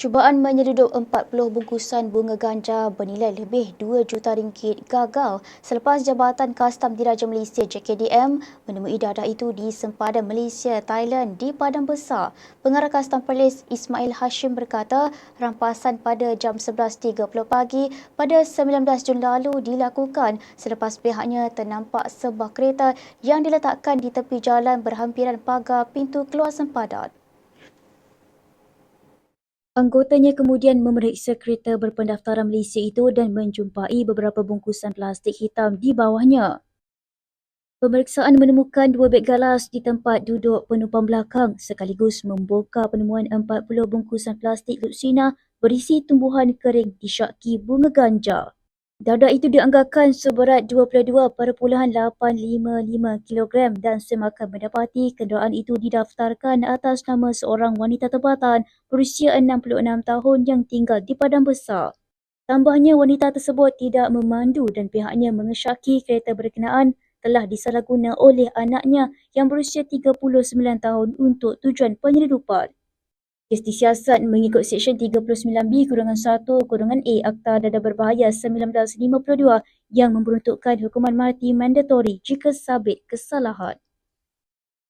Cubaan menyelundup 40 bungkusan bunga ganja bernilai lebih 2 juta ringgit gagal selepas Jabatan Kastam Diraja Malaysia JKDM menemui dadah itu di sempadan Malaysia Thailand di Padang Besar. Pengarah Kastam Perlis Ismail Hashim berkata rampasan pada jam 11.30 pagi pada 19 Jun lalu dilakukan selepas pihaknya ternampak sebuah kereta yang diletakkan di tepi jalan berhampiran pagar pintu keluar sempadan. Anggotanya kemudian memeriksa kereta berpendaftaran Malaysia itu dan menjumpai beberapa bungkusan plastik hitam di bawahnya. Pemeriksaan menemukan dua beg galas di tempat duduk penumpang belakang sekaligus membongkar penemuan 40 bungkusan plastik lutsina berisi tumbuhan kering disyaki bunga ganja. Dadah itu dianggarkan seberat 22.855 kg dan semakan mendapati kenderaan itu didaftarkan atas nama seorang wanita tempatan berusia 66 tahun yang tinggal di Padang Besar. Tambahnya wanita tersebut tidak memandu dan pihaknya mengesyaki kereta berkenaan telah disalahguna oleh anaknya yang berusia 39 tahun untuk tujuan penyeludupan. Kes disiasat mengikut Seksyen 39B Kurungan 1 Kurungan A Akta Dadah Berbahaya 1952 yang memperuntukkan hukuman mati mandatori jika sabit kesalahan.